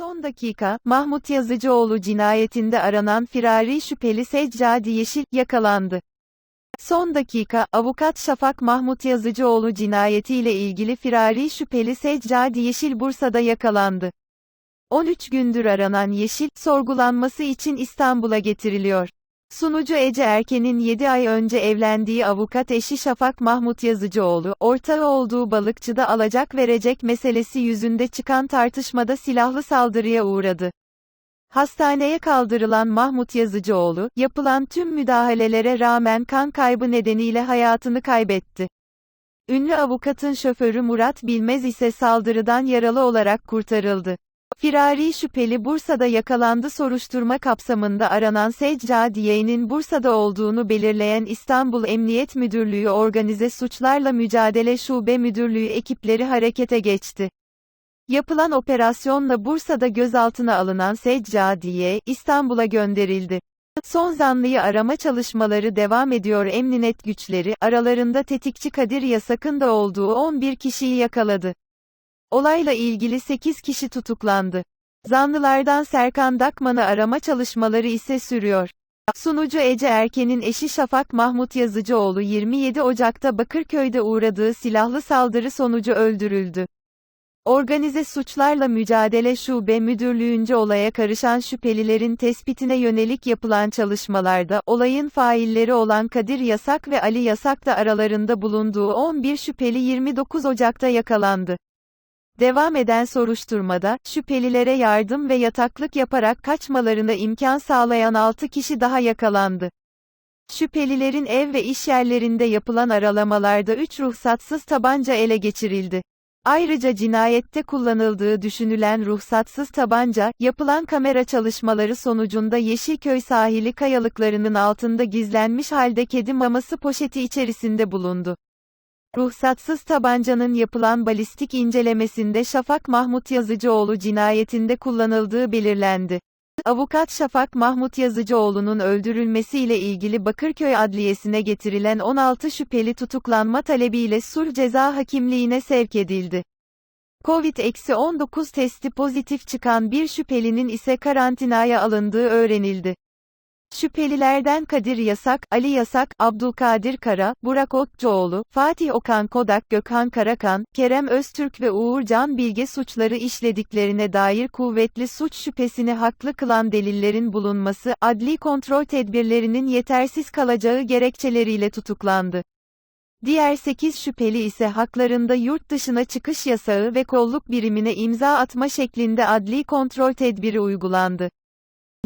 Son dakika, Mahmut Yazıcıoğlu cinayetinde aranan firari şüpheli Seccadi Yeşil, yakalandı. Son dakika, avukat Şafak Mahmut Yazıcıoğlu cinayetiyle ilgili firari şüpheli Seccadi Yeşil Bursa'da yakalandı. 13 gündür aranan Yeşil, sorgulanması için İstanbul'a getiriliyor. Sunucu Ece Erken'in 7 ay önce evlendiği avukat eşi Şafak Mahmut Yazıcıoğlu, ortağı olduğu balıkçıda alacak verecek meselesi yüzünde çıkan tartışmada silahlı saldırıya uğradı. Hastaneye kaldırılan Mahmut Yazıcıoğlu, yapılan tüm müdahalelere rağmen kan kaybı nedeniyle hayatını kaybetti. Ünlü avukatın şoförü Murat Bilmez ise saldırıdan yaralı olarak kurtarıldı. Firari şüpheli Bursa'da yakalandı soruşturma kapsamında aranan Seccadiye'nin Bursa'da olduğunu belirleyen İstanbul Emniyet Müdürlüğü Organize Suçlarla Mücadele Şube Müdürlüğü ekipleri harekete geçti. Yapılan operasyonla Bursa'da gözaltına alınan Seccadiye, İstanbul'a gönderildi. Son zanlıyı arama çalışmaları devam ediyor emniyet güçleri, aralarında tetikçi Kadir Yasak'ın da olduğu 11 kişiyi yakaladı. Olayla ilgili 8 kişi tutuklandı. Zanlılardan Serkan Dakman'ı arama çalışmaları ise sürüyor. Sunucu Ece Erken'in eşi Şafak Mahmut Yazıcıoğlu 27 Ocak'ta Bakırköy'de uğradığı silahlı saldırı sonucu öldürüldü. Organize Suçlarla Mücadele Şube Müdürlüğünce olaya karışan şüphelilerin tespitine yönelik yapılan çalışmalarda, olayın failleri olan Kadir Yasak ve Ali Yasak da aralarında bulunduğu 11 şüpheli 29 Ocak'ta yakalandı. Devam eden soruşturmada, şüphelilere yardım ve yataklık yaparak kaçmalarına imkan sağlayan 6 kişi daha yakalandı. Şüphelilerin ev ve iş yerlerinde yapılan aralamalarda 3 ruhsatsız tabanca ele geçirildi. Ayrıca cinayette kullanıldığı düşünülen ruhsatsız tabanca, yapılan kamera çalışmaları sonucunda Yeşilköy sahili kayalıklarının altında gizlenmiş halde kedi maması poşeti içerisinde bulundu. Ruhsatsız tabancanın yapılan balistik incelemesinde Şafak Mahmut Yazıcıoğlu cinayetinde kullanıldığı belirlendi. Avukat Şafak Mahmut Yazıcıoğlu'nun öldürülmesiyle ilgili Bakırköy Adliyesi'ne getirilen 16 şüpheli tutuklanma talebiyle sulh ceza hakimliğine sevk edildi. Covid-19 testi pozitif çıkan bir şüphelinin ise karantinaya alındığı öğrenildi. Şüphelilerden Kadir Yasak, Ali Yasak, Abdülkadir Kara, Burak Otçuoğlu, Fatih Okan Kodak Gökhan Karakan, Kerem Öztürk ve Uğur Can Bilge suçları işlediklerine dair kuvvetli suç şüphesini haklı kılan delillerin bulunması, adli kontrol tedbirlerinin yetersiz kalacağı gerekçeleriyle tutuklandı. Diğer 8 şüpheli ise haklarında yurt dışına çıkış yasağı ve kolluk birimine imza atma şeklinde adli kontrol tedbiri uygulandı.